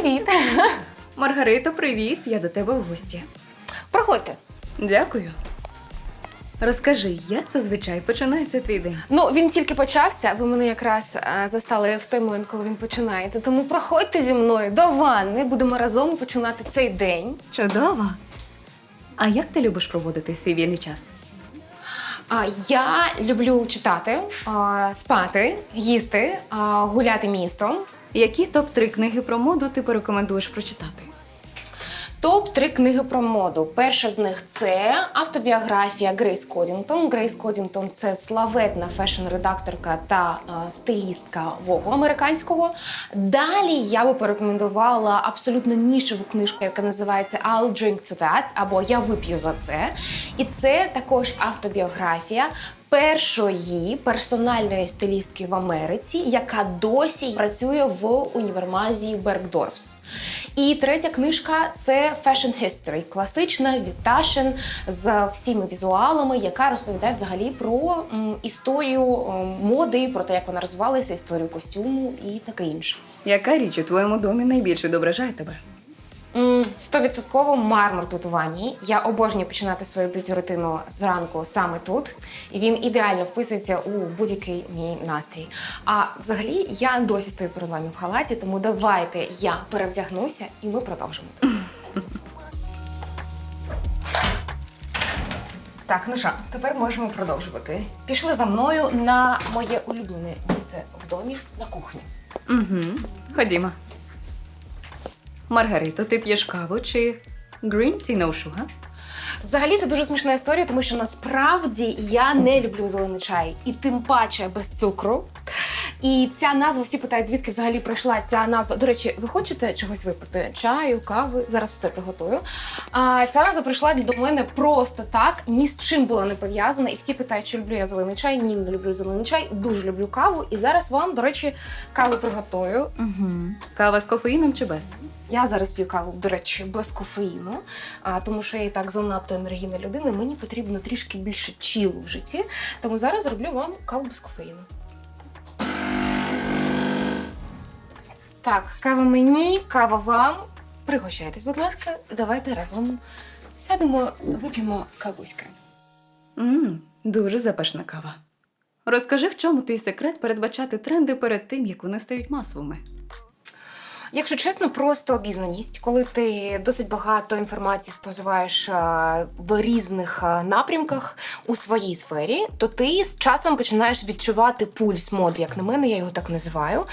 Привіт! Маргарито, привіт! Я до тебе в гості. Проходьте. Дякую. Розкажи, як зазвичай починається твій день? Ну, він тільки почався. Ви мене якраз е, застали в той момент, коли він починається. Тому проходьте зі мною до ванни, будемо разом починати цей день. Чудово! А як ти любиш проводити свій вільний час? А я люблю читати, а, спати, їсти, а, гуляти містом. Які топ-3 книги про моду ти порекомендуєш прочитати? Топ 3 книги про моду. Перша з них це автобіографія Грейс Кодінгтон. Грейс Кодінгтон це славетна фешн-редакторка та е, стилістка вогу американського. Далі я би порекомендувала абсолютно нішеву книжку, яка називається I'll drink to that або Я вип'ю за це. І це також автобіографія. Першої персональної стилістки в Америці, яка досі працює в універмазі Бергдорфс. І третя книжка це Fashion History, класична від Taschen з всіми візуалами, яка розповідає взагалі про м, історію м, моди, про те, як вона розвивалася, історію костюму і таке інше. Яка річ у твоєму домі найбільше відображає тебе? Стовідсотково мармур тут у ванні. Я обожнюю починати свою б'юті-рутину зранку саме тут. І він ідеально вписується у будь-який мій настрій. А взагалі я досі стою перед вами в халаті, тому давайте я перевдягнуся і ми продовжимо. Так, ну що, тепер можемо продовжувати. Пішли за мною на моє улюблене місце в домі на кухню. Угу. Ходімо. Маргарито, ти п'єш каву чи green tea no sugar? Взагалі це дуже смішна історія, тому що насправді я не люблю зелений чай, і тим паче без цукру. І ця назва всі питають, звідки взагалі прийшла ця назва. До речі, ви хочете чогось випити? Чаю, кави? Зараз все приготую. А ця назва прийшла до мене просто так, ні з чим була не пов'язана. І всі питають, чи люблю я зелений чай. Ні, не люблю зелений чай. Дуже люблю каву. І зараз вам, до речі, каву приготую. Угу. Кава з кофеїном чи без? Я зараз п'ю каву, до речі, без кофеїну, а, тому що я і так занадто енергійна людина. Мені потрібно трішки більше чілу в житті. Тому зараз зроблю вам каву без кофеїну. Так, кава мені, кава вам. Пригощайтесь, будь ласка, давайте разом сядемо, вип'ємо кавуська. Мм, дуже запашна кава. Розкажи, в чому твій секрет передбачати тренди перед тим, як вони стають масовими. Якщо чесно, просто обізнаність, коли ти досить багато інформації споживаєш е, в різних е, напрямках у своїй сфері, то ти з часом починаєш відчувати пульс моди, як на мене, я його так називаю.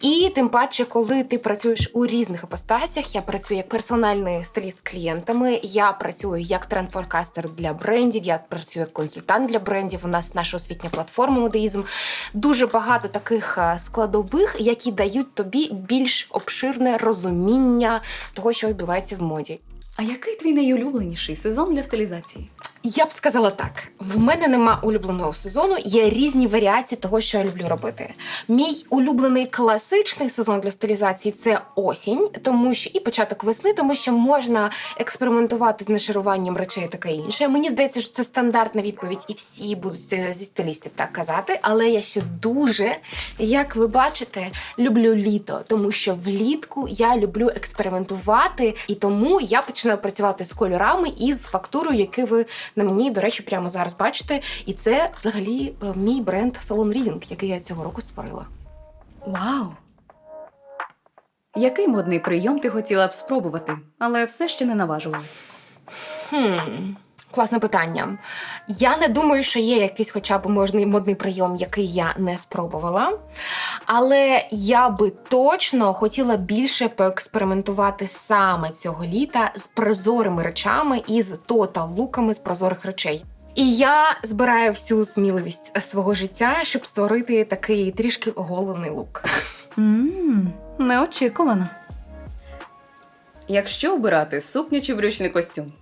І тим паче, коли ти працюєш у різних іпостасях, я працюю як персональний стиліст клієнтами, я працюю як тренд-форкастер для брендів, я працюю як консультант для брендів. У нас наша освітня платформа Модеїзм. Дуже багато таких е, складових, які дають тобі більш обширне розуміння того, що відбувається в моді. А який твій найулюбленіший сезон для стилізації? Я б сказала так: в мене нема улюбленого сезону, є різні варіації того, що я люблю робити. Мій улюблений класичний сезон для стилізації це осінь, тому що і початок весни, тому що можна експериментувати з нашаруванням речей таке інше. Мені здається, що це стандартна відповідь, і всі будуть е, зі стилістів так казати. Але я ще дуже, як ви бачите, люблю літо, тому що влітку я люблю експериментувати, і тому я починаю працювати з кольорами і з фактурою, які ви на мені, до речі, прямо зараз бачите. І це взагалі е, мій бренд Салон Рідінг, який я цього року створила. Вау! Який модний прийом ти хотіла б спробувати, але все ще не наважувалась? Хм, класне питання. Я не думаю, що є якийсь хоча б можний модний прийом, який я не спробувала. Але я би точно хотіла більше поекспериментувати саме цього літа з прозорими речами і з тотал луками з прозорих речей. І я збираю всю сміливість свого життя, щоб створити такий трішки оголений лук. Ммм, неочікувано. Якщо обирати сукню чи брючний костюм?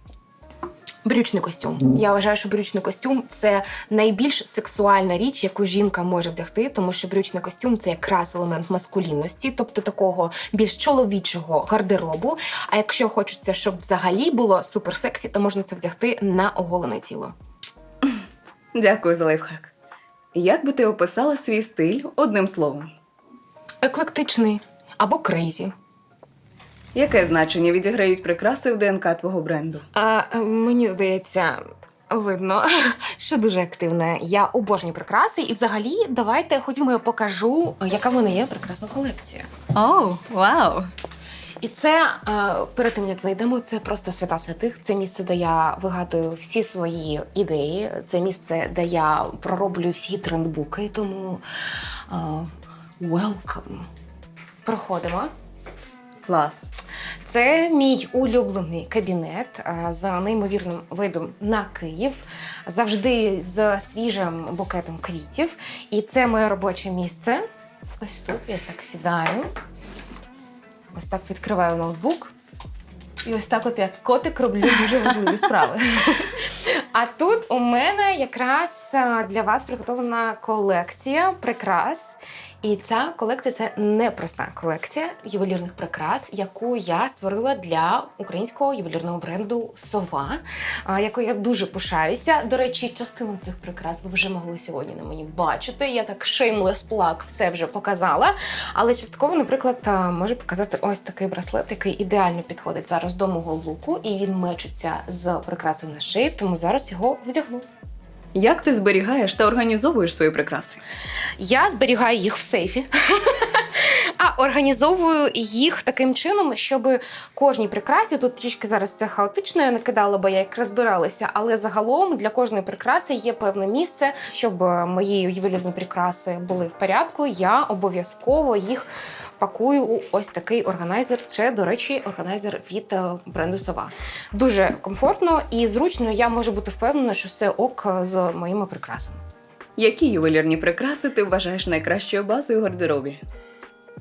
Брючний костюм. Я вважаю, що брючний костюм це найбільш сексуальна річ, яку жінка може вдягти, тому що брючний костюм це якраз елемент маскулінності, тобто такого більш чоловічого гардеробу. А якщо хочеться, щоб взагалі було суперсексі, то можна це вдягти на оголене тіло. Дякую за лайфхак. Як би ти описала свій стиль одним словом? Еклектичний або крейзі. Яке значення відіграють прикраси в ДНК твого бренду? А, е, мені здається, видно, що дуже активна. Я обожнюю прикраси, і взагалі давайте ходімо, я покажу, яка в мене є прекрасна колекція. Оу, вау! І це е, перед тим як зайдемо, це просто свята святих. Це місце, де я вигадую всі свої ідеї. Це місце, де я пророблю всі трендбуки. Тому е, welcome. Проходимо. Клас. Це мій улюблений кабінет за з неймовірним видом на Київ, завжди з свіжим букетом квітів. І це моє робоче місце. Ось тут я так сідаю. Ось так відкриваю ноутбук. І ось так от я котик роблю дуже важливі справи. А тут у мене якраз для вас приготовлена колекція прикрас. І ця колекція це непроста колекція ювелірних прикрас, яку я створила для українського ювелірного бренду Сова, якою я дуже пишаюся. До речі, частину цих прикрас ви вже могли сьогодні на мені бачити. Я так shameless plug все вже показала. Але частково, наприклад, можу показати ось такий браслет, який ідеально підходить зараз до мого луку, і він мечиться з прикрасою на шиї, тому зараз його вдягну. Як ти зберігаєш та організовуєш свої прикраси? Я зберігаю їх в сейфі. Організовую їх таким чином, щоб кожній прикрасі тут трішки зараз це хаотично, я накидала, бо я як розбиралася, але загалом для кожної прикраси є певне місце, щоб мої ювелірні прикраси були в порядку. Я обов'язково їх пакую у ось такий органайзер. Це, до речі, органайзер від е, бренду Сова. Дуже комфортно і зручно. Я можу бути впевнена, що все ок з моїми прикрасами. Які ювелірні прикраси ти вважаєш найкращою базою гардеробі?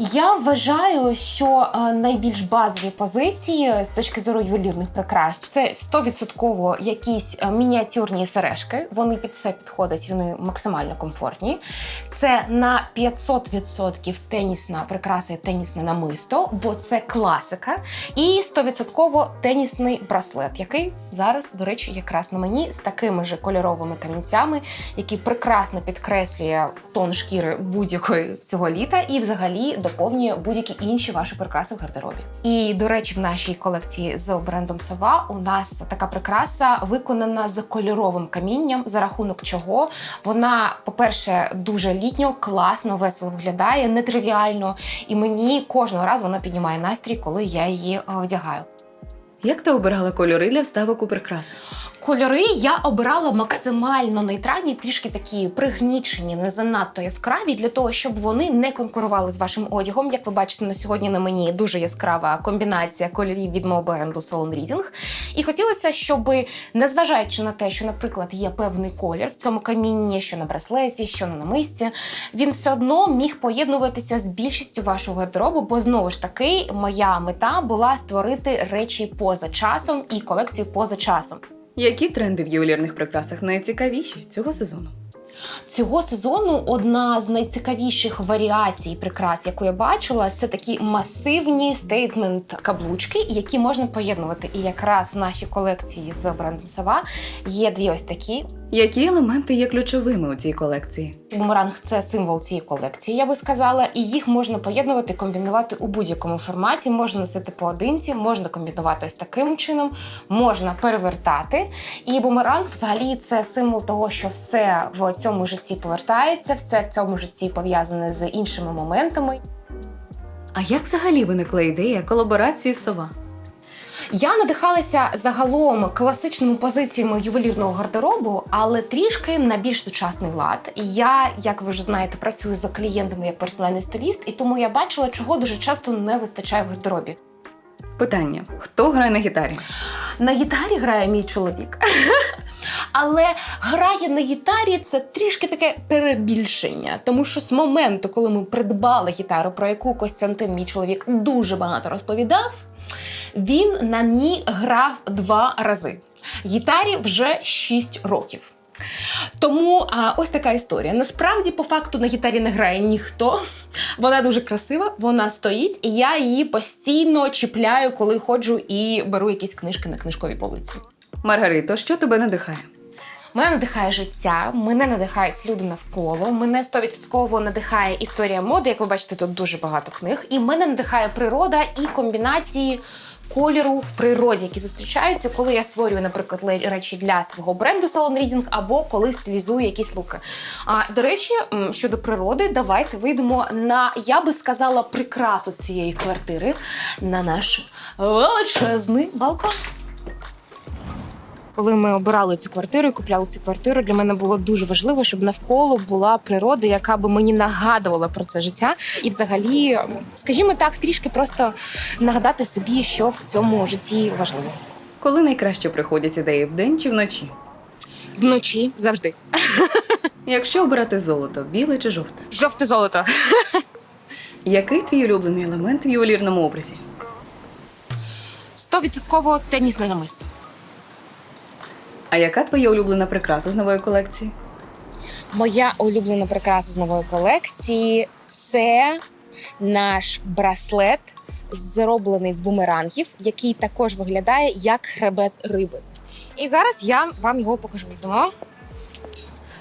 Я вважаю, що е, найбільш базові позиції з точки зору ювелірних прикрас це 100% якісь е, мініатюрні сережки. Вони під все підходять, вони максимально комфортні. Це на 500% тенісна прикраса і тенісне намисто, бо це класика. І 100% тенісний браслет, який зараз, до речі, якраз на мені з такими ж кольоровими камінцями, які прекрасно підкреслює тон шкіри будь-якої цього літа, і взагалі доповнює будь-які інші ваші прикраси в гардеробі. І до речі, в нашій колекції з брендом Сова у нас така прикраса виконана з кольоровим камінням, за рахунок чого вона, по-перше, дуже літньо, класно, весело виглядає, нетривіально. І мені кожного разу вона піднімає настрій, коли я її е, вдягаю. Як ти обирала кольори для вставок у прикраси? Кольори я обирала максимально нейтральні, трішки такі пригнічені, не занадто яскраві, для того, щоб вони не конкурували з вашим одягом. Як ви бачите, на сьогодні на мені дуже яскрава комбінація кольорів від мого бренду Salon Reading. І хотілося, щоб, незважаючи на те, що, наприклад, є певний колір в цьому камінні, що на браслеті, що на намисті, він все одно міг поєднуватися з більшістю вашого гардеробу, бо знову ж таки моя мета була створити речі поза часом і колекцію поза часом. Які тренди в ювелірних прикрасах найцікавіші цього сезону? Цього сезону одна з найцікавіших варіацій прикрас, яку я бачила, це такі масивні стейтмент каблучки, які можна поєднувати. І якраз в нашій колекції з брендом Сава є дві ось такі. Які елементи є ключовими у цій колекції? Бумеранг це символ цієї колекції, я би сказала, і їх можна поєднувати, комбінувати у будь-якому форматі. Можна носити поодинці, можна комбінувати ось таким чином, можна перевертати. І бумеранг, взагалі, це символ того, що все в цьому житті повертається, все в цьому житті пов'язане з іншими моментами. А як взагалі виникла ідея колаборації з сова? Я надихалася загалом класичними позиціями ювелірного гардеробу, але трішки на більш сучасний лад. Я, як ви вже знаєте, працюю за клієнтами як персональний стиліст, і тому я бачила, чого дуже часто не вистачає в гардеробі. Питання: хто грає на гітарі? На гітарі грає мій чоловік. Але грає на гітарі це трішки таке перебільшення. Тому що з моменту, коли ми придбали гітару, про яку Костянтин, мій чоловік, дуже багато розповідав, він на ній грав два рази. Гітарі вже 6 років. Тому а, ось така історія. Насправді, по факту, на гітарі не грає ніхто. Вона дуже красива, вона стоїть, і я її постійно чіпляю, коли ходжу і беру якісь книжки на книжковій полиці. Маргарито, що тебе надихає? Мене надихає життя, мене надихають люди навколо. Мене стовідсотково надихає історія моди. Як ви бачите, тут дуже багато книг. І мене надихає природа і комбінації кольору в природі, які зустрічаються, коли я створюю, наприклад, речі для свого бренду Salon Reading, або коли стилізую якісь луки. А до речі, щодо природи, давайте вийдемо на, я би сказала, прикрасу цієї квартири на наш величезний балкон. Коли ми обирали цю квартиру і купляли цю квартиру, для мене було дуже важливо, щоб навколо була природа, яка би мені нагадувала про це життя. І, взагалі, скажімо так, трішки просто нагадати собі, що в цьому житті важливо. Коли найкраще приходять ідеї вдень чи вночі? Вночі завжди. Якщо обирати золото, біле чи жовте? Жовте золото. Який твій улюблений елемент в ювелірному образі? Стовідсотково тенісне намисто. А яка твоя улюблена прикраса з нової колекції? Моя улюблена прикраса з нової колекції це наш браслет, зроблений з бумерангів, який також виглядає як хребет риби. І зараз я вам його покажу. Йдемо.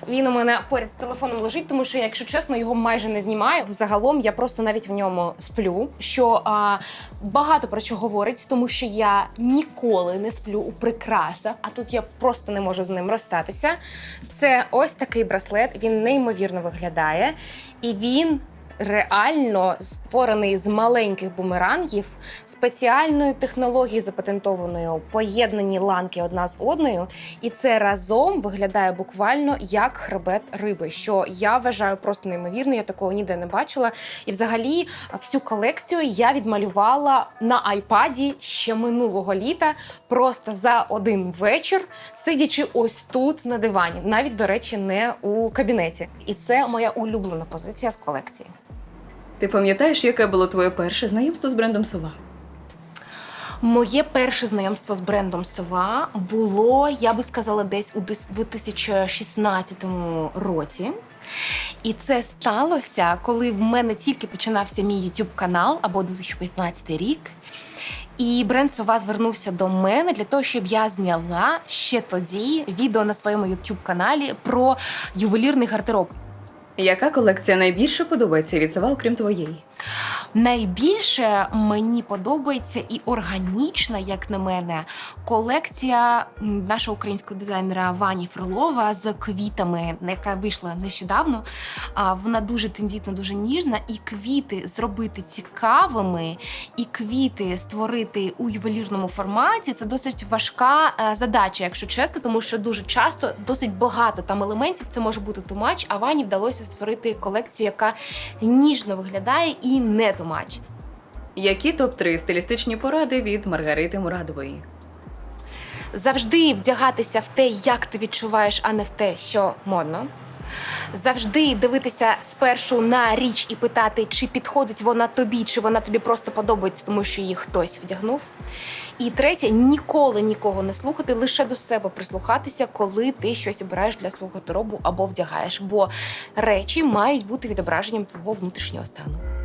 Він у мене поряд з телефоном лежить, тому що, якщо чесно, його майже не знімаю. Загалом я просто навіть в ньому сплю. Що а, багато про що говорить, тому що я ніколи не сплю у прикрасах, а тут я просто не можу з ним розстатися. Це ось такий браслет. Він неймовірно виглядає, і він. Реально створений з маленьких бумерангів спеціальною технологією запатентованою, поєднані ланки одна з одною, і це разом виглядає буквально як хребет риби, що я вважаю просто неймовірно. Я такого ніде не бачила. І взагалі всю колекцію я відмалювала на айпаді ще минулого літа, просто за один вечір, сидячи ось тут на дивані, навіть до речі, не у кабінеті. І це моя улюблена позиція з колекції. Ти пам'ятаєш, яке було твоє перше знайомство з брендом Сова? Моє перше знайомство з брендом Сова було, я би сказала, десь у 2016 році. І це сталося, коли в мене тільки починався мій YouTube канал або 2015 рік. І бренд Сова звернувся до мене для того, щоб я зняла ще тоді відео на своєму YouTube каналі про ювелірний гардероб. Яка колекція найбільше подобається від Сова, окрім твоєї? Найбільше мені подобається і органічна, як на мене, колекція нашого українського дизайнера Вані Фролова з квітами, яка вийшла нещодавно. Вона дуже тендітна, дуже ніжна. І квіти зробити цікавими, і квіти створити у ювелірному форматі це досить важка е, задача, якщо чесно, тому що дуже часто досить багато там елементів. Це може бути тумач. А Вані вдалося створити колекцію, яка ніжно виглядає і не тумач. Які топ-3 стилістичні поради від Маргарити Мурадової? Завжди вдягатися в те, як ти відчуваєш, а не в те, що модно. Завжди дивитися спершу на річ і питати, чи підходить вона тобі, чи вона тобі просто подобається, тому що її хтось вдягнув. І третє, ніколи нікого не слухати, лише до себе прислухатися, коли ти щось обираєш для свого гардеробу або вдягаєш. Бо речі мають бути відображенням твого внутрішнього стану.